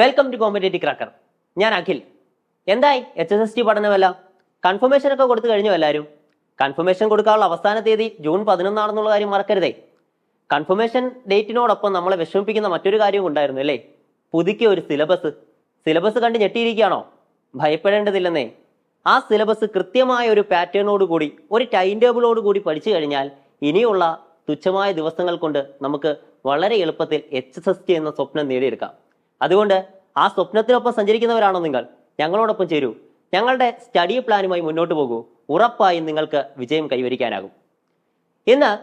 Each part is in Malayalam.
വെൽക്കം ടു കോമ്പറ്റേറ്റീവ് ക്രാക്കർ ഞാൻ അഖിൽ. എന്തായി? എച്ച് എസ് എസ് ടി പഠനമല്ല? കൺഫർമേഷൻ ഒക്കെ കൊടുത്തു കഴിഞ്ഞു എല്ലാവരും കൺഫർമേഷൻ കൊടുക്കാനുള്ള അവസാന തീയതി ജൂൺ പതിനൊന്നാണെന്നുള്ള കാര്യം മറക്കരുതേ. കൺഫർമേഷൻ ഡേറ്റിനോടൊപ്പം നമ്മളെ വിഷമിപ്പിക്കുന്ന മറ്റൊരു കാര്യവും ഉണ്ടായിരുന്നു അല്ലേ? പുതുക്കിയ ഒരു സിലബസ് സിലബസ് കണ്ട് ഞെട്ടിയിരിക്കുകയാണോ? ഭയപ്പെടേണ്ടതില്ലെന്നേ. ആ സിലബസ് കൃത്യമായ ഒരു പാറ്റേണോട് കൂടി ഒരു ടൈം ടേബിളോട് കൂടി പഠിച്ചു കഴിഞ്ഞാൽ ഇനിയുള്ള തുച്ഛമായ ദിവസങ്ങൾ കൊണ്ട് നമുക്ക് വളരെ എളുപ്പത്തിൽ എച്ച് എസ് എസ് ടി എന്ന സ്വപ്നം നേടിയെടുക്കാം. അതുകൊണ്ട് ആ സ്വപ്നത്തിനൊപ്പം സഞ്ചരിക്കുന്നവരാണോ നിങ്ങൾ? ഞങ്ങളോടൊപ്പം ചേരൂ. ഞങ്ങളുടെ സ്റ്റഡി പ്ലാനുമായി മുന്നോട്ട് പോകൂ. ഉറപ്പായും നിങ്ങൾക്ക് വിജയം കൈവരിക്കാനാകും. ഇന്ന്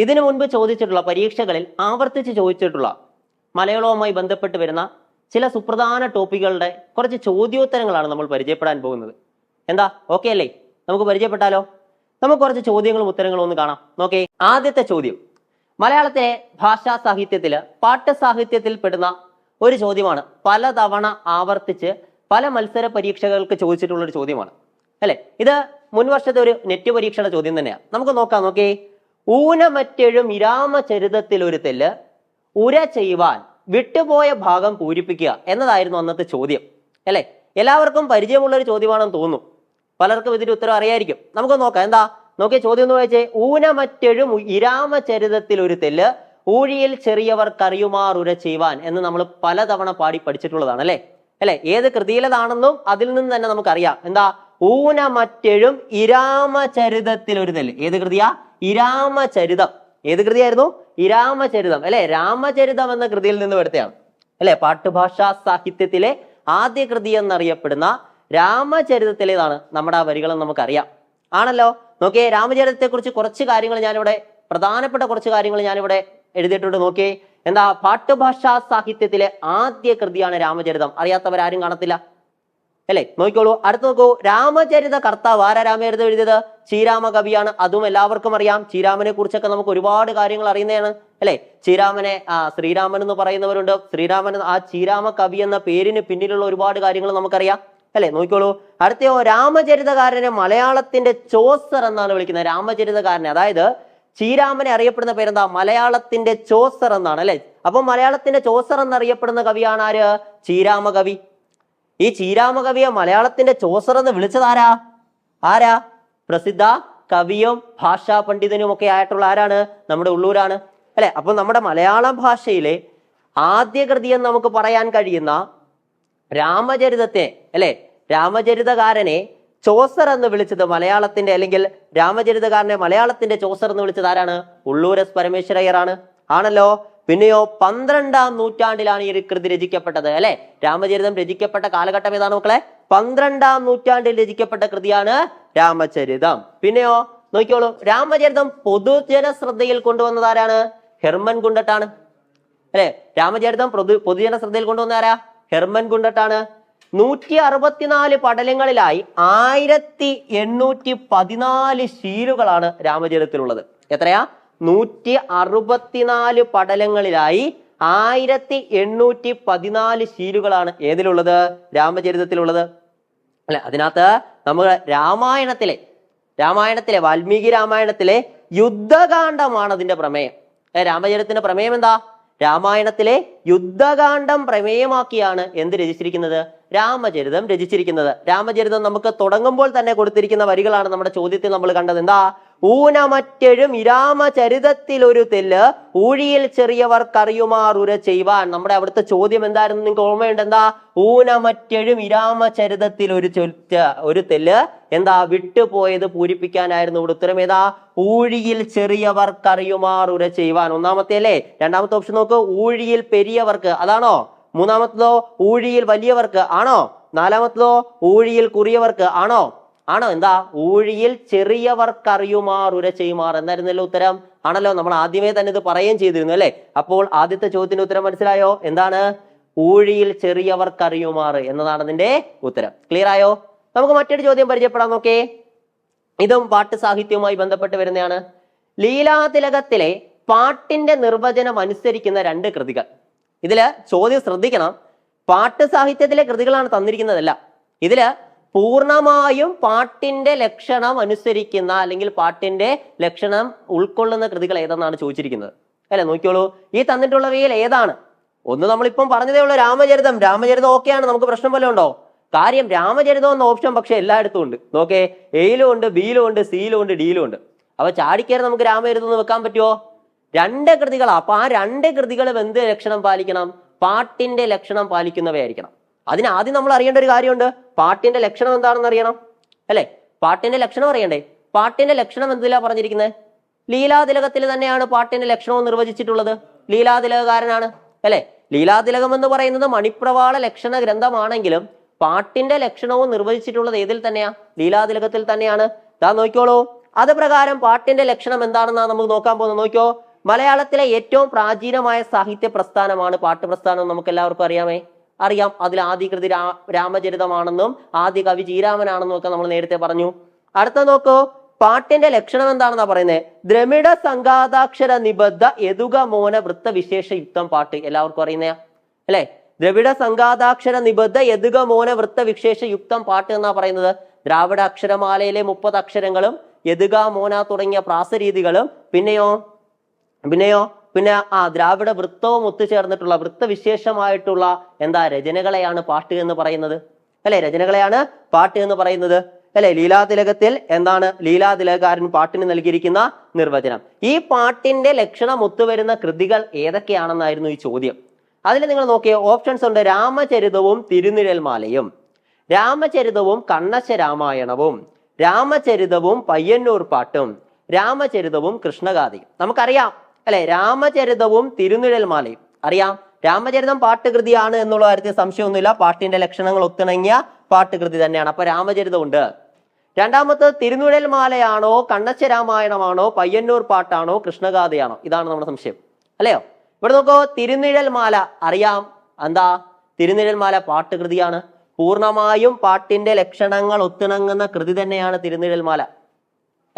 ഇതിനു മുൻപ് ചോദിച്ചിട്ടുള്ള പരീക്ഷകളിൽ ആവർത്തിച്ച് ചോദിച്ചിട്ടുള്ള മലയാളവുമായി ബന്ധപ്പെട്ട് വരുന്ന ചില സുപ്രധാന ടോപ്പിക്കുകളുടെ കുറച്ച് ചോദ്യോത്തരങ്ങളാണ് നമ്മൾ പരിചയപ്പെടാൻ പോകുന്നത്. എന്താ? ഓക്കെ അല്ലേ? നമുക്ക് പരിചയപ്പെട്ടാലോ? നമുക്ക് കുറച്ച് ചോദ്യങ്ങളും ഉത്തരങ്ങളും ഒന്ന് കാണാം. നോക്കേ. ആദ്യത്തെ ചോദ്യം. മലയാളത്തിലെ ഭാഷാ സാഹിത്യത്തിൽ പാട്ട് സാഹിത്യത്തിൽ പെടുന്ന ഒരു ചോദ്യമാണ്. പലതവണ ആവർത്തിച്ച് പല മത്സര പരീക്ഷകൾക്ക് ചോദിച്ചിട്ടുള്ള ഒരു ചോദ്യമാണ്. അല്ലെ? ഇത് മുൻ വർഷത്തെ ഒരു നെറ്റ് പരീക്ഷയുടെ ചോദ്യം തന്നെയാണ് നമുക്ക് നോക്കാം നോക്കേ. ഊനമറ്റെഴും ഇരാമചരിതത്തിൽ ഒരു തെല്ല് ഉര ചെയ്യുവാൻ വിട്ടുപോയ ഭാഗം പൂരിപ്പിക്കുക എന്നതായിരുന്നു അന്നത്തെ ചോദ്യം. അല്ലെ? എല്ലാവർക്കും പരിചയമുള്ള ഒരു ചോദ്യമാണെന്ന് തോന്നുന്നു. പലർക്കും ഇതിന്റെ ഉത്തരം അറിയായിരിക്കും. നമുക്ക് നോക്കാം എന്താ? നോക്കിയ ചോദ്യം എന്ന് വെച്ചേ ഊനമറ്റെഴും ഇരാമചരിതത്തിൽ ഒരു തെല്ല് ഊഴിയിൽ ചെറിയവർ കറിയുമാറുര ചെയ്യുവാൻ എന്ന് നമ്മൾ പലതവണ പാടി പഠിച്ചിട്ടുള്ളതാണ് അല്ലെ? അല്ലെ? ഏത് കൃതിയിലതാണെന്നും അതിൽ നിന്ന് തന്നെ നമുക്കറിയാം. എന്താ? ഊന മറ്റെഴും ഇരാമചരിതത്തിൽ ഒരു നെല്ല് ഏത് കൃതിയാ? ഇരാമചരിതം. ഏത് കൃതിയായിരുന്നു? ഇരാമചരിതം. അല്ലെ? രാമചരിതം എന്ന കൃതിയിൽ നിന്ന് എടുത്തതാണ്. അല്ലെ? പാട്ടുഭാഷാ സാഹിത്യത്തിലെ ആദ്യ കൃതി എന്നറിയപ്പെടുന്ന രാമചരിതത്തിലേതാണ് നമ്മുടെ ആ വരികളെന്ന് നമുക്കറിയാം. ആണല്ലോ? നോക്കിയേ രാമചരിതത്തെ കുറിച്ച് കുറച്ച് കാര്യങ്ങൾ ഞാനിവിടെ പ്രധാനപ്പെട്ട കുറച്ച് കാര്യങ്ങൾ ഞാനിവിടെ എഴുതിയിട്ടുണ്ട് നോക്കിയേ. എന്താ പാട്ടുഭാഷാ സാഹിത്യത്തിലെ ആദ്യ കൃതിയാണ് രാമചരിതം. അറിയാത്തവരാരും കാണത്തില്ല. അല്ലേ? നോക്കിക്കോളൂ. അടുത്ത് നോക്കൂ. രാമചരിത കർത്താവ് ആരാ രാമചരിതം എഴുതിയത്? ശ്രീരാമ കവിയാണ്. അതും എല്ലാവർക്കും അറിയാം. ശ്രീരാമനെ കുറിച്ചൊക്കെ നമുക്ക് ഒരുപാട് കാര്യങ്ങൾ അറിയുന്നതാണ്. അല്ലെ? ശ്രീരാമനെ ആ ശ്രീരാമൻ എന്ന് പറയുന്നവരുണ്ട്. ശ്രീരാമൻ ആ ശ്രീരാമ കവി എന്ന പേരിന് പിന്നിലുള്ള ഒരുപാട് കാര്യങ്ങൾ നമുക്കറിയാം. അല്ലെ? നോക്കിക്കോളൂ. അടുത്തയോ രാമചരിതകാരനെ മലയാളത്തിന്റെ ചോസർ എന്നാണ് വിളിക്കുന്നത്. രാമചരിതകാരനെ. അതായത് ശ്രീരാമനെ അറിയപ്പെടുന്ന പേരെന്താ? മലയാളത്തിന്റെ ചോസർ എന്നാണ് അല്ലെ? അപ്പൊ മലയാളത്തിന്റെ ചോസർ എന്നറിയപ്പെടുന്ന കവിയാണ് ആര്? ശ്രീരാമ കവി ഈ ചീരാമകവിയെ മലയാളത്തിന്റെ ചോസർ എന്ന് വിളിച്ചതാരാ ആരാ? പ്രസിദ്ധ കവിയും ഭാഷാ പണ്ഡിതനും ഒക്കെ ആയിട്ടുള്ള ആരാണ്? നമ്മുടെ ഉള്ളൂരാണ്. അല്ലെ? അപ്പൊ നമ്മുടെ മലയാളം ഭാഷയിലെ ആദ്യ കൃതി എന്ന് നമുക്ക് പറയാൻ കഴിയുന്ന രാമചരിതത്തെ അല്ലെ? രാമചരിതകാരനെ ചോസർ എന്ന് വിളിച്ചത് മലയാളത്തിന്റെ അല്ലെങ്കിൽ രാമചരിതകാരനെ മലയാളത്തിന്റെ ചോസർ എന്ന് വിളിച്ചത് ആരാണ്? ഉള്ളൂരസ് പരമേശ്വരയ്യറാണ്. ആണല്ലോ. പിന്നെയോ പന്ത്രണ്ടാം നൂറ്റാണ്ടിലാണ് ഈ കൃതി രചിക്കപ്പെട്ടത് അല്ലെ? രാമചരിതം രചിക്കപ്പെട്ട കാലഘട്ടം ഏതാണ് മക്കളെ? പന്ത്രണ്ടാം നൂറ്റാണ്ടിൽ രചിക്കപ്പെട്ട കൃതിയാണ് രാമചരിതം. പിന്നെയോ നോക്കിയോളൂ രാമചരിതം പൊതുജന ശ്രദ്ധയിൽ കൊണ്ടുവന്നത് ആരാണ്? ഹെർമൻ ഗുണ്ടട്ടാണ്. അല്ലെ? രാമചരിതം പൊതു പൊതുജന ശ്രദ്ധയിൽ കൊണ്ടുവന്ന ആരാ? ഹെർമൻ കുണ്ടട്ടാണ് നൂറ്റി അറുപത്തിനാല് പടലങ്ങളിലായി ആയിരത്തി എണ്ണൂറ്റി പതിനാല് ശീലുകളാണ് രാമചരിതത്തിലുള്ളത്. എത്രയാ? നൂറ്റി അറുപത്തിനാല് പടലങ്ങളിലായി ആയിരത്തി എണ്ണൂറ്റി പതിനാല് ശീലുകളാണ് ഏതിലുള്ളത്? രാമചരിതത്തിലുള്ളത്. അല്ലെ അതിനകത്ത് നമ്മൾ രാമായണത്തിലെ രാമായണത്തിലെ വാൽമീകി രാമായണത്തിലെ യുദ്ധകാന്ഡമാണ് അതിന്റെ പ്രമേയം. രാമചരിതത്തിന്റെ പ്രമേയം എന്താ? രാമായണത്തിലെ യുദ്ധകാന്ഡം പ്രമേയമാക്കിയാണ് എന്ത് രചിച്ചിരിക്കുന്നത്? രാമചരിതം രചിച്ചിരിക്കുന്നത്. രാമചരിതം നമുക്ക് തുടങ്ങുമ്പോൾ തന്നെ കൊടുത്തിരിക്കുന്ന വരികളാണ് നമ്മുടെ ചോദ്യത്തിൽ നമ്മൾ കണ്ടത്. എന്താ? ഊനമറ്റെഴും ഇരാമചരിതത്തിൽ ഒരു തെല്ല് ഊഴിയിൽ ചെറിയവർക്കറിയുമാറുര ചെയ്യുവാൻ. നമ്മുടെ അവിടുത്തെ ചോദ്യം എന്തായിരുന്നു? നിങ്ങൾക്ക് ഓർമ്മയുണ്ട്? എന്താ? ഊനമറ്റെഴും ഇരാമചരിതത്തിൽ ഒരു ചൊറ്റ ഒരു തെല്ല് എന്താ? വിട്ടുപോയത് പൂരിപ്പിക്കാനായിരുന്നു. ഇവിടെ ഉത്തരം ഏതാ? ഊഴിയിൽ ചെറിയവർക്കറിയുമാറുര ചെയ്യുവാൻ. ഒന്നാമത്തെ അല്ലേ? രണ്ടാമത്തെ ഓപ്ഷൻ നോക്ക്. ഊഴിയിൽ പെരിയവർക്ക്. അതാണോ? മൂന്നാമത്തതോ? ഊഴിയിൽ വലിയവർക്ക്. ആണോ? നാലാമത്തതോ? ഊഴിയിൽ കുറിയവർക്ക്. ആണോ? ആണോ? എന്താ? ഊഴിയിൽ ചെറിയവർക്കറിയുമാർ ഉര ചെയ്യുമാർ. എന്നായിരുന്നല്ലോ ഉത്തരം? ആണല്ലോ നമ്മൾ ആദ്യമേ തന്നെ ഇത് പറയുകയും ചെയ്തിരുന്നു അല്ലെ? അപ്പോൾ ആദ്യത്തെ ചോദ്യത്തിന്റെ ഉത്തരം മനസ്സിലായോ? എന്താണ്? ഊഴിയിൽ ചെറിയവർക്കറിയുമാർ എന്നതാണ് അതിന്റെ ഉത്തരം. ക്ലിയർ ആയോ? നമുക്ക് മറ്റൊരു ചോദ്യം പരിചയപ്പെടാം നോക്കേ. ഇതും പാട്ട് സാഹിത്യവുമായി ബന്ധപ്പെട്ട് വരുന്നതാണ്. ലീലാതിലകത്തിലെ പാട്ടിന്റെ നിർവചനം അനുസരിക്കുന്ന രണ്ട് കൃതികൾ. ഇതിൽ ചോദ്യം ശ്രദ്ധിക്കണം. പാട്ട് സാഹിത്യത്തിലെ കൃതികളാണ് തന്നിരിക്കുന്നതല്ല. ഇതിൽ പൂർണമായും പാട്ടിന്റെ ലക്ഷണം അനുസരിക്കുന്ന അല്ലെങ്കിൽ പാട്ടിന്റെ ലക്ഷണം ഉൾക്കൊള്ളുന്ന കൃതികൾ ഏതെന്നാണ് ചോദിച്ചിരിക്കുന്നത്? അല്ലെ? നോക്കിയോളൂ ഈ തന്നിട്ടുള്ളവയിൽ ഏതാണ്? ഒന്ന് നമ്മളിപ്പം പറഞ്ഞതേ ഉള്ളൂ രാമചരിതം. രാമചരിതം ഓക്കെയാണ് നമുക്ക് പ്രശ്നം വല്ലതും ഉണ്ടോ? കാര്യം രാമചരിതം എന്ന ഓപ്ഷൻ പക്ഷെ എല്ലായിടത്തും ഉണ്ട്. നോക്കേ എയിലും ഉണ്ട് ബിയിലും ഉണ്ട് സിയിലും ഉണ്ട് ഡിയിലും ഉണ്ട്. അപ്പൊ ചാടിക്കയറി നമുക്ക് രാമചരിതം ഒന്ന് വെക്കാൻ പറ്റുമോ രണ്ട് കൃതികളാണ് അപ്പൊ ആ രണ്ട് കൃതികളും എന്ത് ലക്ഷണം പാലിക്കണം? പാട്ടിന്റെ ലക്ഷണം പാലിക്കുന്നവയായിരിക്കണം. അതിന് ആദ്യം നമ്മൾ അറിയേണ്ട ഒരു കാര്യമുണ്ട്. പാട്ടിന്റെ ലക്ഷണം എന്താണെന്ന് അറിയണം. അല്ലെ? പാട്ടിന്റെ ലക്ഷണം അറിയണ്ടേ? പാട്ടിന്റെ ലക്ഷണം എന്തിലാ പറഞ്ഞിരിക്കുന്നത്? ലീലാതിലകത്തിൽ തന്നെയാണ് പാട്ടിന്റെ ലക്ഷണവും നിർവചിച്ചിട്ടുള്ളത്. ലീലാതിലകകാരനാണ് അല്ലെ? ലീലാതിലകം എന്ന് പറയുന്നത് മണിപ്രവാള ലക്ഷണ ഗ്രന്ഥമാണെങ്കിലും പാട്ടിന്റെ ലക്ഷണവും നിർവചിച്ചിട്ടുള്ളത് ഏതിൽ തന്നെയാ? ലീലാതിലകത്തിൽ തന്നെയാണ്. ദാ നോക്കിക്കോളൂ. അത് പ്രകാരം പാട്ടിന്റെ ലക്ഷണം എന്താണെന്നാണ് നമുക്ക് നോക്കാൻ പോകുന്നത്. നോക്കിയോ മലയാളത്തിലെ ഏറ്റവും പ്രാചീനമായ സാഹിത്യ പ്രസ്ഥാനമാണ് പാട്ട് പ്രസ്ഥാനം നമുക്ക് എല്ലാവർക്കും അറിയാമേ. അറിയാം. അതിൽ ആദ്യ കൃതി രാ രാമചരിതമാണെന്നും ആദ്യ കവി ജീരാമനാണെന്നും ഒക്കെ നമ്മൾ നേരത്തെ പറഞ്ഞു. അടുത്ത നോക്കൂ. പാട്ടിന്റെ ലക്ഷണം എന്താണെന്നാ പറയുന്നത്? ദ്രമിഡ സംഘാതാക്ഷര നിബദ്ധ യതുക മോന വൃത്ത വിശേഷ യുക്തം പാട്ട്. എല്ലാവർക്കും അറിയുന്ന അല്ലെ? ദ്രവിഡ സംഘാതാക്ഷര നിബദ്ധ യതുക മോന വൃത്ത വിശേഷ യുക്തം പാട്ട് എന്നാ പറയുന്നത്? ദ്രാവിഡ അക്ഷരമാലയിലെ മുപ്പത് അക്ഷരങ്ങളും യതുക മോന തുടങ്ങിയ പ്രാസരീതികളും പിന്നെയോ? പിന്നെയോ? പിന്നെ ആ ദ്രാവിഡ വൃത്തവും ഒത്തുചേർന്നിട്ടുള്ള വൃത്തവിശേഷമായിട്ടുള്ള എന്താ രചനകളെയാണ് പാട്ട് എന്ന് പറയുന്നത്? അല്ലെ? രചനകളെയാണ് പാട്ട് എന്ന് പറയുന്നത്. അല്ലെ? ലീലാതിലകത്തിൽ എന്താണ് ലീലാതിലകാരൻ പാട്ടിന് നൽകിയിരിക്കുന്ന നിർവചനം? ഈ പാട്ടിന്റെ ലക്ഷണം ഒത്തുവരുന്ന കൃതികൾ ഏതൊക്കെയാണെന്നായിരുന്നു ഈ ചോദ്യം. അതിൽ നിങ്ങൾ നോക്കിയ ഓപ്ഷൻസ് ഉണ്ട്. രാമചരിതവും തിരുനിഴൽമാലയും രാമചരിതവും കണ്ണശ രാമായണവും രാമചരിതവും പയ്യന്നൂർ പാട്ടും രാമചരിതവും കൃഷ്ണഗാഥയും. നമുക്കറിയാം അല്ലെ രാമചരിതവും തിരുനിഴൽമാലയും അറിയാം രാമചരിതം പാട്ടുകൃതിയാണ് എന്നുള്ള കാര്യത്തിൽ സംശയമൊന്നുമില്ല. പാട്ടിന്റെ ലക്ഷണങ്ങൾ ഒത്തിണങ്ങിയ പാട്ടുകൃതി തന്നെയാണ്. അപ്പൊ രാമചരിതം ഉണ്ട് രണ്ടാമത്തെ തിരുനുഴൽമാലയാണോ കണ്ണച്ച രാമായണമാണോ പയ്യന്നൂർ പാട്ടാണോ കൃഷ്ണഗാഥയാണോ? ഇതാണ് നമ്മുടെ സംശയം. അല്ലയോ? ഇവിടെ നോക്കൂ തിരുനിഴൽമാല അറിയാം. എന്താ? തിരുനിഴൽമാല പാട്ടുകൃതിയാണ്. പൂർണമായും പാട്ടിന്റെ ലക്ഷണങ്ങൾ ഒത്തിണങ്ങുന്ന കൃതി തന്നെയാണ് തിരുനിഴൽമാല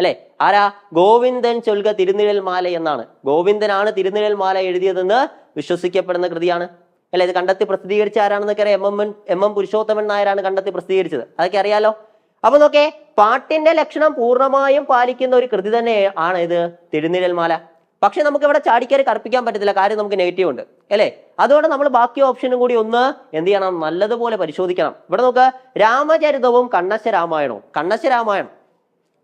അല്ലെ? ആരാ? ഗോവിന്ദൻ ചൊൽക തിരുനിഴൽ മാല എന്നാണ്. ഗോവിന്ദനാണ് തിരുനിഴൽ മാല എഴുതിയതെന്ന് വിശ്വസിക്കപ്പെടുന്ന കൃതിയാണ്. അല്ലെ? ഇത് കണ്ടെത്തി പ്രസിദ്ധീകരിച്ച ആരാണെന്നൊക്കെ അറിയാം? M M M M Purushothaman നായരാണ് കണ്ടെത്തി പ്രസിദ്ധീകരിച്ചത്. അതൊക്കെ അറിയാലോ? അപ്പൊ നോക്കേ പാട്ടിന്റെ ലക്ഷണം പൂർണമായും പാലിക്കുന്ന ഒരു കൃതി തന്നെ ആണ് ഇത് തിരുനിഴൽ മാല പക്ഷെ നമുക്ക് ഇവിടെ ചാടിക്കയറി കറുപ്പിക്കാൻ പറ്റത്തില്ല. കാര്യം നമുക്ക് നെഗറ്റീവ് ഉണ്ട്. അല്ലേ? അതുകൊണ്ട് നമ്മൾ ബാക്കി ഓപ്ഷനും കൂടി ഒന്ന് എന്ത് ചെയ്യണം? നല്ലതുപോലെ പരിശോധിക്കണം. ഇവിടെ നോക്ക് രാമചരിതവും കണ്ണശ രാമായണവും കണ്ണശ രാമായണം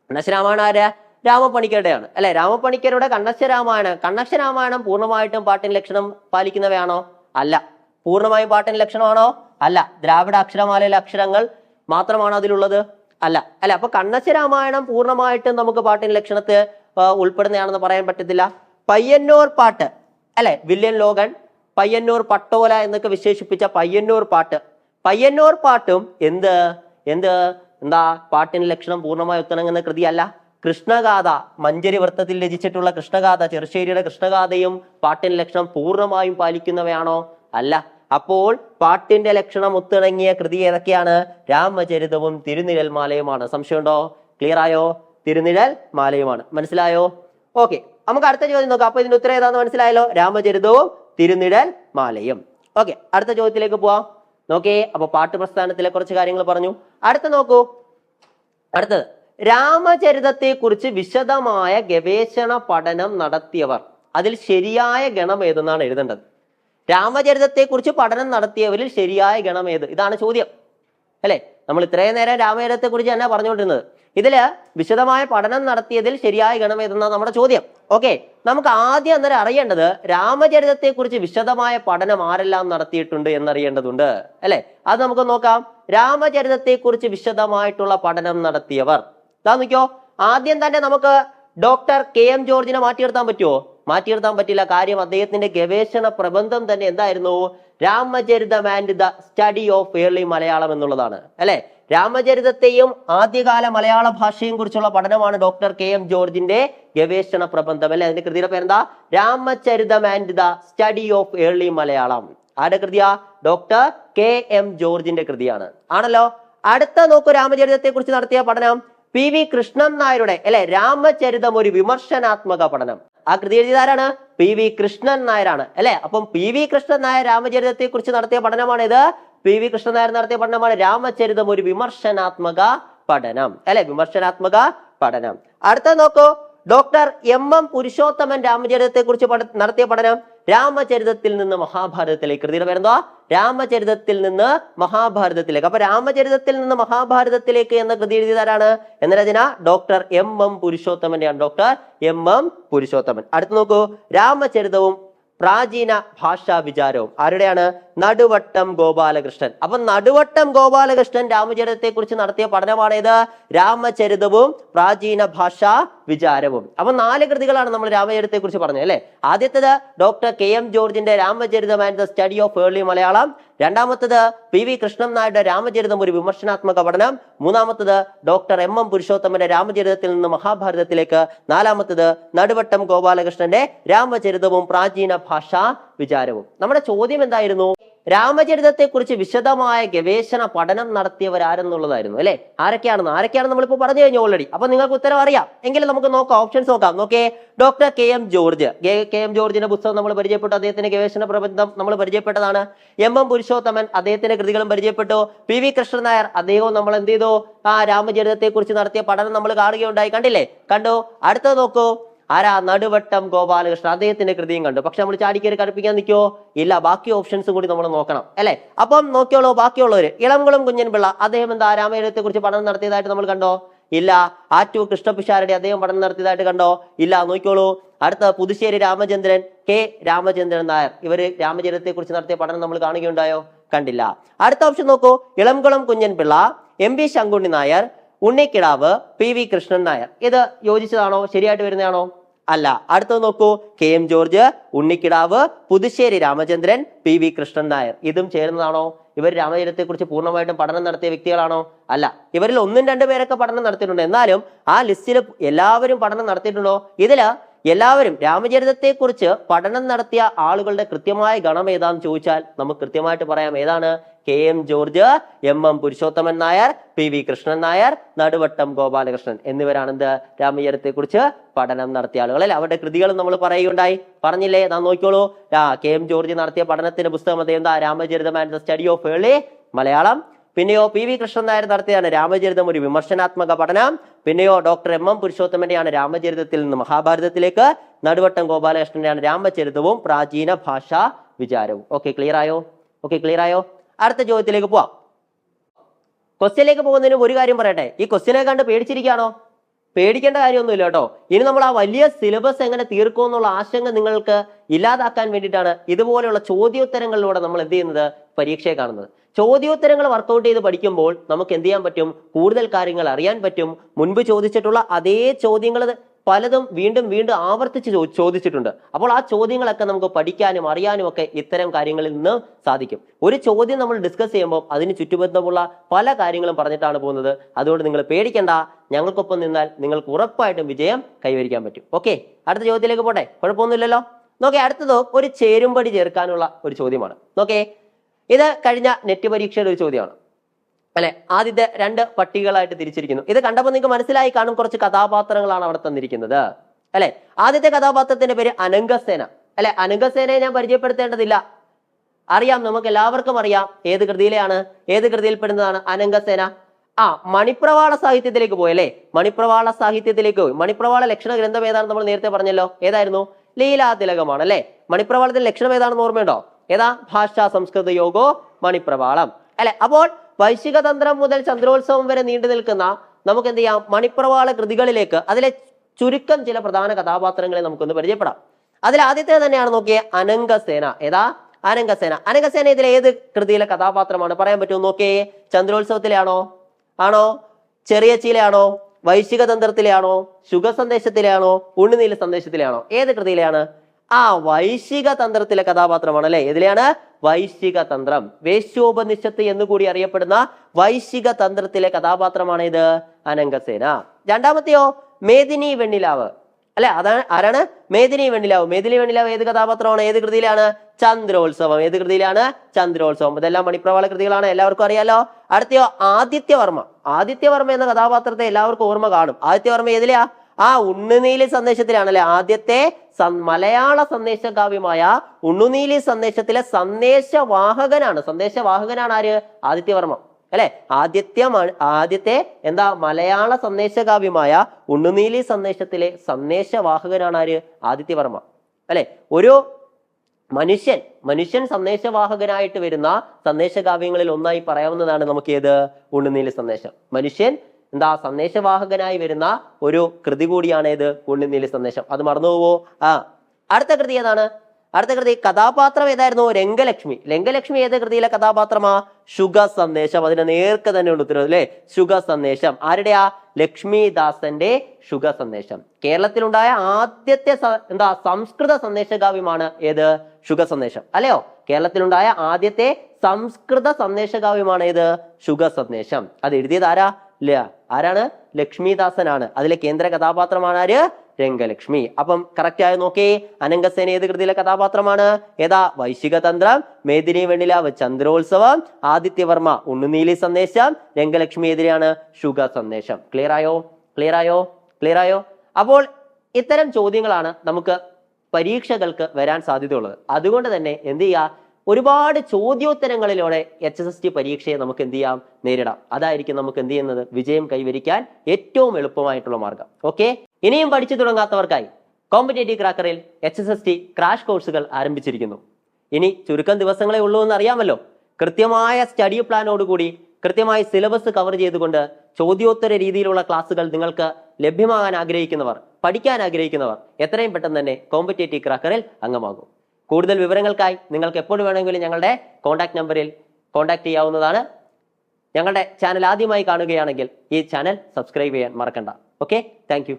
കണ്ണശരാമായണം ആരാ രാമപ്പണിക്കരുടെയാണ്. അല്ലെ? രാമപ്പണിക്കരുടെ കണ്ണശരാമായണം കണ്ണശരാമായണം പൂർണമായിട്ടും പാട്ടിന് ലക്ഷണം പാലിക്കുന്നവയാണോ? അല്ല. പൂർണമായും പാട്ടിന് ലക്ഷണമാണോ? അല്ല. ദ്രാവിഡ അക്ഷരമാലയിലെ അക്ഷരങ്ങൾ മാത്രമാണോ അതിലുള്ളത്? അല്ല. അല്ല അപ്പൊ കണ്ണശരാമായണം പൂർണമായിട്ടും നമുക്ക് പാട്ടിന് ലക്ഷണത്തെ ഉൾപ്പെടുന്നതാണെന്ന് പറയാൻ പറ്റത്തില്ല. പയ്യന്നൂർ പാട്ട്. അല്ലെ? വില്യൻ ലോഗൻ പയ്യന്നൂർ പട്ടോല എന്നൊക്കെ വിശേഷിപ്പിച്ച പയ്യന്നൂർ പാട്ട്. പയ്യന്നൂർ പാട്ടും എന്ത്? എന്ത്? എന്താ? പാട്ടിന് ലക്ഷണം പൂർണമായി ഒത്തിണങ്ങുന്ന കൃതിയല്ല. കൃഷ്ണഗാഥ മഞ്ചരി വൃത്തത്തിൽ രചിച്ചിട്ടുള്ള കൃഷ്ണഗാഥ ചെറുശ്ശേരിയുടെ കൃഷ്ണഗാഥയും പാട്ടിന് ലക്ഷണം പൂർണമായും പാലിക്കുന്നവയാണോ? അല്ല. അപ്പോൾ പാട്ടിന്റെ ലക്ഷണം ഒത്തിണങ്ങിയ കൃതി ഏതൊക്കെയാണ്? രാമചരിതവും തിരുനിഴൽമാലയുമാണ് സംശയമുണ്ടോ? ക്ലിയർ ആയോ? തിരുനിഴൽ മാലയുമാണ്. മനസ്സിലായോ? ഓക്കെ നമുക്ക് അടുത്ത ചോദ്യം നോക്കാം. അപ്പൊ ഇതിന്റെ ഉത്തരം ഏതാണെന്ന് മനസ്സിലായല്ലോ? രാമചരിതവും തിരുനിഴൽ മാലയും. ഓക്കെ അടുത്ത ചോദ്യത്തിലേക്ക് പോവാം. നോക്കേ അപ്പൊ പാട്ട് പ്രസ്ഥാനത്തിലെ കുറച്ച് കാര്യങ്ങൾ പറഞ്ഞു. അടുത്ത നോക്കൂ. അടുത്തത് രാമചരിതത്തെ കുറിച്ച് വിശദമായ ഗവേഷണ പഠനം നടത്തിയവർ. അതിൽ ശരിയായ ഗണം ഏതെന്നാണ് എഴുതേണ്ടത്. രാമചരിതത്തെ കുറിച്ച് പഠനം നടത്തിയവരിൽ ശരിയായ ഗണം ഏത്? ഇതാണ് ചോദ്യം. അല്ലെ? നമ്മൾ ഇത്രയും നേരം രാമചരിതത്തെ കുറിച്ച് തന്നെ പറഞ്ഞുകൊണ്ടിരുന്നത്. ഇതിൽ വിശദമായ പഠനം നടത്തിയതിൽ ശരിയായ ഗണം ഏതെന്നാണ് നമ്മുടെ ചോദ്യം. ഓക്കെ നമുക്ക് ആദ്യം അന്നേരം അറിയേണ്ടത് രാമചരിതത്തെ കുറിച്ച് വിശദമായ പഠനം ആരെല്ലാം നടത്തിയിട്ടുണ്ട് എന്നറിയേണ്ടതുണ്ട് അല്ലെ? അത് നമുക്ക് നോക്കാം. രാമചരിതത്തെ കുറിച്ച് വിശദമായിട്ടുള്ള പഠനം നടത്തിയവർ. ഇതാ നോക്കിയോ ആദ്യം തന്നെ നമുക്ക് ഡോക്ടർ കെ എം ജോർജിനെ മാറ്റിയെടുത്താൻ പറ്റുമോ മാറ്റിയെടുത്താൻ പറ്റില്ല. കാര്യം അദ്ദേഹത്തിന്റെ ഗവേഷണ പ്രബന്ധം തന്നെ എന്തായിരുന്നു? Ramacharitam and the study of early Malayalam എന്നുള്ളതാണ് അല്ലെ? രാമചരിതത്തെയും ആദ്യകാല മലയാള ഭാഷയും കുറിച്ചുള്ള പഠനമാണ് ഡോക്ടർ കെ എം ജോർജിന്റെ ഗവേഷണ പ്രബന്ധം അല്ലെ? അതിന്റെ കൃതിയുടെ പേരെന്താ? Ramacharitam and the study of early Malayalam. ആരുടെ കൃതിയാ? ഡോക്ടർ കെ എം ജോർജിന്റെ കൃതിയാണ്. ആണല്ലോ? അടുത്ത നോക്കൂ രാമചരിതത്തെ കുറിച്ച് നടത്തിയ പഠനം. പി വി കൃഷ്ണൻ നായരുടെ അല്ലെ? രാമചരിതം ഒരു വിമർശനാത്മക പഠനം. ആ കൃതി എഴുതിയതാരാണ്? പി വി കൃഷ്ണൻ നായരാണ് അല്ലെ? അപ്പം പി വി കൃഷ്ണൻ നായർ രാമചരിതത്തെ കുറിച്ച് നടത്തിയ പഠനമാണ് ഇത് പി വി കൃഷ്ണൻ നായർ നടത്തിയ പഠനമാണ് രാമചരിതം ഒരു വിമർശനാത്മക പഠനം. അല്ലെ? വിമർശനാത്മക പഠനം. അടുത്ത നോക്കൂ. ഡോക്ടർ എം എം പുരുഷോത്തമൻ രാമചരിതത്തെ കുറിച്ച് നടത്തിയ പഠനം രാമചരിതത്തിൽ നിന്ന് മഹാഭാരതത്തിലേക്ക്. കൃതിയുടെ പേരെന്തോ രാമചരിതത്തിൽ നിന്ന് മഹാഭാരതത്തിലേക്ക്. അപ്പൊ രാമചരിതത്തിൽ നിന്ന് മഹാഭാരതത്തിലേക്ക് എന്ന കൃതി എഴുതിയതാരാണ് എന്ന രചന doctor M M പുരുഷോത്തമന്റെയാണ്. Doctor M M Purushothaman. അടുത്ത് നോക്കൂ. രാമചരിതവും പ്രാചീന ഭാഷാ വിചാരവും. ആരുടെയാണ്? നടുവട്ടം ഗോപാലകൃഷ്ണൻ. അപ്പൊ നടുവട്ടം ഗോപാലകൃഷ്ണൻ രാമചരിതത്തെ കുറിച്ച് നടത്തിയ പഠനമാണേത്. രാമചരിതവും പ്രാചീന ഭാഷാ വിചാരവും. അപ്പൊ നാല് കൃതികളാണ് നമ്മൾ രാമചരിതത്തെ കുറിച്ച് പറഞ്ഞത് അല്ലെ? ആദ്യത്തേത് ഡോക്ടർ കെ എം ജോർജിന്റെ Ramacharitam and the study of early Malayalam രണ്ടാമത്തത് പി വി കൃഷ്ണൻ നായരുടെ രാമചരിതം ഒരു വിമർശനാത്മക പഠനം. മൂന്നാമത്തത് ഡോക്ടർ എം എം പുരുഷോത്തമന്റെ രാമചരിതത്തിൽ നിന്ന് മഹാഭാരതത്തിലേക്ക്. നാലാമത്തത് നടുവട്ടം ഗോപാലകൃഷ്ണന്റെ രാമചരിതവും പ്രാചീന ഭാഷാ വിചാരവും. നമ്മുടെ ചോദ്യം എന്തായിരുന്നു? രാമചരിതത്തെ കുറിച്ച് വിശദമായ ഗവേഷണ പഠനം നടത്തിയവരാരെന്നുള്ളതായിരുന്നു അല്ലെ? ആരൊക്കെയാണെന്ന്? ആരൊക്കെയാണ് നമ്മളിപ്പോ പറഞ്ഞു കഴിഞ്ഞു ഓൾറെഡി അപ്പൊ നിങ്ങൾക്ക് ഉത്തരം അറിയാം. എങ്കിലും നമുക്ക് നോക്കാം ഓപ്ഷൻസ് നോക്കാം. നോക്കേ doctor K M George K M ജോർജിന്റെ പുസ്തകം നമ്മൾ പരിചയപ്പെട്ടു അദ്ദേഹത്തിന്റെ ഗവേഷണ പ്രബന്ധം നമ്മൾ പരിചയപ്പെട്ടതാണ്. എം എം പുരുഷോത്തമൻ അദ്ദേഹത്തിന്റെ കൃതികളും പരിചയപ്പെട്ടു. പി വി കൃഷ്ണൻ നായർ അദ്ദേഹവും നമ്മൾ എന്ത് ചെയ്തു? ആ രാമചരിതത്തെ കുറിച്ച് നടത്തിയ പഠനം നമ്മൾ കാണുകയുണ്ടായി. കണ്ടില്ലേ? കണ്ടു? അടുത്തത് നോക്കൂ. ആരാ നടുവട്ടം ഗോപാലകൃഷ്ണൻ? അദ്ദേഹത്തിന്റെ കൃതിയും കണ്ടു. പക്ഷെ നമ്മൾ ചാടിക്കയറി കടുപ്പിക്കാൻ നിൽക്കോ ഇല്ല ബാക്കി ഓപ്ഷൻസ് കൂടി നമ്മൾ നോക്കണം അല്ലെ? അപ്പം നോക്കിയോളൂ ബാക്കിയുള്ളവര്. ഇളംകുളം കുഞ്ഞൻപിള്ള അദ്ദേഹം എന്താ രാമായണത്തെ കുറിച്ച് പഠനം നടത്തിയതായിട്ട് നമ്മൾ കണ്ടോ? ഇല്ല. ആറ്റു കൃഷ്ണപിഷാരടി അദ്ദേഹം പഠനം നടത്തിയതായിട്ട് കണ്ടോ? ഇല്ല നോക്കിയോളൂ. അടുത്ത പുതുശ്ശേരി രാമചന്ദ്രൻ കെ രാമചന്ദ്രൻ നായർ. ഇവർ രാമചരിതത്തെ കുറിച്ച് നടത്തിയ പഠനം നമ്മൾ കാണുകയുണ്ടായോ? കണ്ടില്ല. അടുത്ത ഓപ്ഷൻ നോക്കൂ. Elamkulam Kunjanpillai M P Sankunni Nair Unnikidavu P V Krishnan Nair. ഇത് യോജിച്ചതാണോ? ശരിയായിട്ട് വരുന്നതാണോ? അല്ല. അടുത്തത് നോക്കൂ. K M George Unnikidavu Puthussery Ramachandran P V Krishnan Nair. ഇതും ചേരുന്നതാണോ? ഇവർ രാമചരിത്തെ കുറിച്ച് പൂർണമായിട്ടും പഠനം നടത്തിയ വ്യക്തികളാണോ? അല്ല. ഇവരിൽ ഒന്നും രണ്ടു പേരൊക്കെ പഠനം നടത്തിയിട്ടുണ്ട്. എന്നാലും ആ ലിസ്റ്റിൽ എല്ലാവരും പഠനം നടത്തിയിട്ടുണ്ടോ? ഇതിൽ എല്ലാവരും രാമചരിതത്തെക്കുറിച്ച് പഠനം നടത്തിയ ആളുകളുടെ കൃത്യമായ ഗണം ഏതാന്ന് ചോദിച്ചാൽ നമുക്ക് കൃത്യമായിട്ട് പറയാം. ഏതാണ്? K M George M M Purushothaman Nair P V Krishnan Nair Naduvattom Gopalakrishnan എന്നിവരാണ് എന്ത് രാമചരിതത്തെ കുറിച്ച് പഠനം നടത്തിയ അല്ലെ? അവരുടെ കൃതികൾ നമ്മൾ പറയുകയുണ്ടായി. പറഞ്ഞില്ലേ? നാം നോക്കിക്കോളൂ. കെ എം ജോർജ് നടത്തിയ പഠനത്തിന്റെ പുസ്തകം അദ്ദേഹം Ramacharitam and the study of early Malayalam. പിന്നെയോ പി വി കൃഷ്ണൻ നായർ നടത്തിയതാണ് രാമചരിതം ഒരു വിമർശനാത്മക പഠനം. പിന്നെയോ ഡോക്ടർ എം എം പുരുഷോത്തമന്റെയാണ് രാമചരിതത്തിൽ നിന്ന് മഹാഭാരതത്തിലേക്ക്. നടുവട്ടം ഗോപാലകൃഷ്ണന്റെയാണ് രാമചരിതവും പ്രാചീന ഭാഷാ വിചാരവും. ഓക്കെ ക്ലിയർ ആയോ? ഓക്കെ ക്ലിയർ ആയോ? അടുത്ത ചോദ്യത്തിലേക്ക് പോവാം. ക്വസ്റ്റ്യനിലേക്ക് പോകുന്നതിന് ഒരു കാര്യം പറയട്ടെ? ഈ ക്വസ്റ്റ്യനെ കണ്ട് പേടിച്ചിരിക്കുകയാണോ? പേടിക്കേണ്ട കാര്യമൊന്നുമില്ല കേട്ടോ. ഇനി നമ്മൾ ആ വലിയ സിലബസ് എങ്ങനെ തീർക്കും എന്നുള്ള ആശങ്ക നിങ്ങൾക്ക് ഇല്ലാതാക്കാൻ വേണ്ടിയിട്ടാണ് ഇതുപോലെയുള്ള ചോദ്യോത്തരങ്ങളിലൂടെ നമ്മൾ എന്ത് ചെയ്യുന്നത്? പരീക്ഷയെ കാണുന്നത്. ചോദ്യോത്തരങ്ങൾ വർക്കൗട്ട് ചെയ്ത് പഠിക്കുമ്പോൾ നമുക്ക് എന്ത് ചെയ്യാൻ പറ്റും? കൂടുതൽ കാര്യങ്ങൾ അറിയാൻ പറ്റും. മുൻപ് ചോദിച്ചിട്ടുള്ള അതേ ചോദ്യങ്ങൾ പലതും വീണ്ടും വീണ്ടും ആവർത്തിച്ച് ചോദിച്ചിട്ടുണ്ട്. അപ്പോൾ ആ ചോദ്യങ്ങളൊക്കെ നമുക്ക് പഠിക്കാനും അറിയാനും ഒക്കെ ഇത്തരം കാര്യങ്ങളിൽ നിന്ന് സാധിക്കും. ഒരു ചോദ്യം നമ്മൾ ഡിസ്കസ് ചെയ്യുമ്പോൾ അതിന് ചുറ്റുബന്ധമുള്ള പല കാര്യങ്ങളും പറഞ്ഞിട്ടാണ് പോകുന്നത്. അതുകൊണ്ട് നിങ്ങൾ പേടിക്കണ്ട. ഞങ്ങൾക്കൊപ്പം നിന്നാൽ നിങ്ങൾക്ക് ഉറപ്പായിട്ടും വിജയം കൈവരിക്കാൻ പറ്റും. ഓക്കെ അടുത്ത ചോദ്യത്തിലേക്ക് പോട്ടെ. കുഴപ്പമൊന്നുമില്ലല്ലോ? നോക്കേ അടുത്തത് ഒരു ചേരുംപടി ചേർക്കാനുള്ള ഒരു ചോദ്യമാണ്. നോക്കേ ഇത് കഴിഞ്ഞ നെറ്റ് പരീക്ഷയുടെ ഒരു ചോദ്യമാണ്. അല്ലെ? ആദ്യത്തെ രണ്ട് പട്ടികളായിട്ട് തിരിച്ചിരിക്കുന്നു. ഇത് കണ്ടപ്പോൾ നിങ്ങൾക്ക് മനസ്സിലായി കാണും കുറച്ച് കഥാപാത്രങ്ങളാണ് അവിടെ തന്നിരിക്കുന്നത്. അല്ലെ? ആദ്യത്തെ കഥാപാത്രത്തിന്റെ പേര് അനംഗസേന. അല്ലെ? അനംഗസേനയെ ഞാൻ പരിചയപ്പെടുത്തേണ്ടതില്ല. അറിയാം നമുക്ക് എല്ലാവർക്കും അറിയാം ഏത് കൃതിയിലെയാണ് ഏത് കൃതിയിൽപ്പെടുന്നതാണ് അനംഗസേന. ആ മണിപ്രവാള സാഹിത്യത്തിലേക്ക് പോയി അല്ലെ? മണിപ്രവാള സാഹിത്യത്തിലേക്ക് പോയി. മണിപ്രവാള ലക്ഷണ ഗ്രന്ഥം ഏതാണ് നമ്മൾ നേരത്തെ പറഞ്ഞല്ലോ. ഏതായിരുന്നു? ലീലാതിലകമാണ് അല്ലെ? മണിപ്രവാളത്തിന്റെ ലക്ഷണം ഏതാണെന്ന് ഓർമ്മയുണ്ടോ? ഏതാ? ഭാഷാ സംസ്കൃത യോഗോ മണിപ്രവാളം. അല്ലെ? അപ്പോൾ വൈശിക തന്ത്രം മുതൽ ചന്ദ്രോത്സവം വരെ നീണ്ടു നിൽക്കുന്ന നമുക്ക് എന്ത് ചെയ്യാം? മണിപ്രവാള കൃതികളിലേക്ക് അതിലെ ചുരുക്കം ചില പ്രധാന കഥാപാത്രങ്ങളെ നമുക്കൊന്ന് പരിചയപ്പെടാം. അതിൽ ആദ്യത്തെ തന്നെയാണ് നോക്കിയ അനങ്കസേന ഏതാ? അനങ്കസേന അനങ്കസേന ഇതിലെ ഏത് കൃതിയിലെ കഥാപാത്രമാണ്? പറയാൻ പറ്റുമോ നോക്കിയേ? ചന്ദ്രോത്സവത്തിലാണോ? ആണോ? ചെറിയ ചീലയാണോ? വൈശിക തന്ത്രത്തിലെയാണോ ശുഗ സന്ദേശത്തിലെയാണോ ഉണ്ണുനീല സന്ദേശത്തിലെയാണോ ഏത് കൃതിയിലെയാണ്? ആ വൈശിക തന്ത്രത്തിലെ കഥാപാത്രമാണ് അല്ലെ ഇതിലെയാണ് വൈശിക തന്ത്രം. വേശ്യോപനിഷത്ത് എന്ന് കൂടി അറിയപ്പെടുന്ന വൈശിക തന്ത്രത്തിലെ കഥാപാത്രമാണ് ഇത് അനങ്കസേന രണ്ടാമത്തെയോ മേദിനി വെണ്ണിലാവ്. അല്ലെ അതാണ് ആരാണ്? മേദിനി വെണ്ണിലാവ്. മേദിനി വെണ്ണിലാവ് ഏത് കഥാപാത്രമാണ്? ഏത് കൃതിയിലാണ്? ചന്ദ്രോത്സവം. ഏത് കൃതിയിലാണ്? ചന്ദ്രോത്സവം. ഇതെല്ലാം മണിപ്രവാള കൃതികളാണ്. എല്ലാവർക്കും അറിയാലോ? അടുത്തയോ ആദിത്യവർമ്മ. ആദിത്യവർമ്മ എന്ന കഥാപാത്രത്തെ എല്ലാവർക്കും ഓർമ്മ കാണും. ആദിത്യവർമ്മ ഏതിലെയാ? ആ ഉണ്ണുനീലി സന്ദേശത്തിലാണല്ലേ ആദ്യത്തെ മലയാള സന്ദേശ കാവ്യമായ ഉണ്ണുനീലി സന്ദേശത്തിലെ സന്ദേശവാഹകനാണ്. സന്ദേശവാഹകനാണ് ആര്? ആദിത്യവർമ്മ. അല്ലെ? ആദ്യത്തെ ആദ്യത്തെ എന്താ മലയാള സന്ദേശ കാവ്യമായ ഉണ്ണുനീലി സന്ദേശത്തിലെ സന്ദേശവാഹകനാണ് ആര്? ആദിത്യവർമ്മ. അല്ലെ? ഒരു മനുഷ്യൻ മനുഷ്യൻ സന്ദേശവാഹകനായിട്ട് വരുന്ന സന്ദേശകാവ്യങ്ങളിൽ ഒന്നായി പറയാവുന്നതാണ് നമുക്ക് ഏത് ഉണ്ണുനീലി സന്ദേശം. മനുഷ്യൻ എന്താ സന്ദേശവാഹകനായി വരുന്ന ഒരു കൃതി കൂടിയാണ് ഏത് ഉണ്ണുനീലി സന്ദേശം. അത് മറന്നുപോവോ ആ അടുത്ത കൃതി ഏതാണ്? അടുത്ത കൃതി കഥാപാത്രം ഏതായിരുന്നു? രംഗലക്ഷ്മി. രംഗലക്ഷ്മി ഏത് കൃതിയിലെ കഥാപാത്രമാ? ശുഗ സന്ദേശം അതിന് നേർക്ക് തന്നെ ഉണ്ട് ഉത്തരവ് അല്ലേ? ശുഗ സന്ദേശം ആരുടെയാ? ലക്ഷ്മിദാസന്റെ ശുഗ സന്ദേശം കേരളത്തിലുണ്ടായ ആദ്യത്തെ എന്താ സംസ്കൃത സന്ദേശകാവ്യമാണ് ഏത്? ശുഗ സന്ദേശം അല്ലയോ? കേരളത്തിലുണ്ടായ ആദ്യത്തെ സംസ്കൃത സന്ദേശകാവ്യമാണ് ഏത്? ശുഗ സന്ദേശം അത് എഴുതിയത് ആരാ? ഇല്ല ആരാണ്? ലക്ഷ്മിദാസനാണ്. അതിലെ കേന്ദ്ര കഥാപാത്രമാണ് ആര്? രംഗലക്ഷ്മി. അപ്പം കറക്റ്റ് ആയി നോക്കേ. അനങ്കസേന ഏത് കൃതിയിലെ കഥാപാത്രമാണ്? ഏതാ? വൈശിക തന്ത്രം മേദിനി വെണ്ണിലാവ് ചന്ദ്രോത്സവം ആദിത്യവർമ്മ ഉണ്ണുനീലി സന്ദേശം രംഗലക്ഷ്മി എതിരെയാണ് ശുഗ സന്ദേശം. ക്ലിയർ ആയോ? ക്ലിയർ ആയോ? ക്ലിയർ ആയോ? അപ്പോൾ ഇത്തരം ചോദ്യങ്ങളാണ് നമുക്ക് പരീക്ഷകൾക്ക് വരാൻ സാധ്യതയുള്ളത്. അതുകൊണ്ട് തന്നെ എന്ത് ചെയ്യുക ഒരുപാട് ചോദ്യോത്തരങ്ങളിലൂടെ എച്ച് എസ് എസ് ടി പരീക്ഷയെ നമുക്ക് എന്ത് ചെയ്യാം? നേരിടാം. അതായിരിക്കും നമുക്ക് എന്ത് ചെയ്യുന്നത്? വിജയം കൈവരിക്കാൻ ഏറ്റവും എളുപ്പമായിട്ടുള്ള മാർഗം. ഓക്കെ ഇനിയും പഠിച്ചു തുടങ്ങാത്തവർക്കായി competitive ക്രാക്കറിൽ H S S T crash കോഴ്സുകൾ ആരംഭിച്ചിരിക്കുന്നു. ഇനി ചുരുക്കം ദിവസങ്ങളെ ഉള്ളൂ എന്ന് അറിയാമല്ലോ കൃത്യമായ സ്റ്റഡി പ്ലാനോടുകൂടി കൃത്യമായി സിലബസ് കവർ ചെയ്തുകൊണ്ട് ചോദ്യോത്തര രീതിയിലുള്ള ക്ലാസ്സുകൾ നിങ്ങൾക്ക് ലഭ്യമാകാൻ ആഗ്രഹിക്കുന്നവർ പഠിക്കാൻ ആഗ്രഹിക്കുന്നവർ എത്രയും പെട്ടെന്ന് തന്നെ കോമ്പറ്റേറ്റീവ് ക്രാക്കറിൽ അംഗമാകും. കൂടുതൽ വിവരങ്ങൾക്കായി നിങ്ങൾക്ക് എപ്പോൾ വേണമെങ്കിലും ഞങ്ങളുടെ കോൺടാക്ട് നമ്പറിൽ കോൺടാക്ട് ചെയ്യാവുന്നതാണ്. ഞങ്ങളുടെ ചാനൽ ആദ്യമായി കാണുകയാണെങ്കിൽ ഈ ചാനൽ സബ്സ്ക്രൈബ് ചെയ്യാൻ മറക്കണ്ട. Okay thank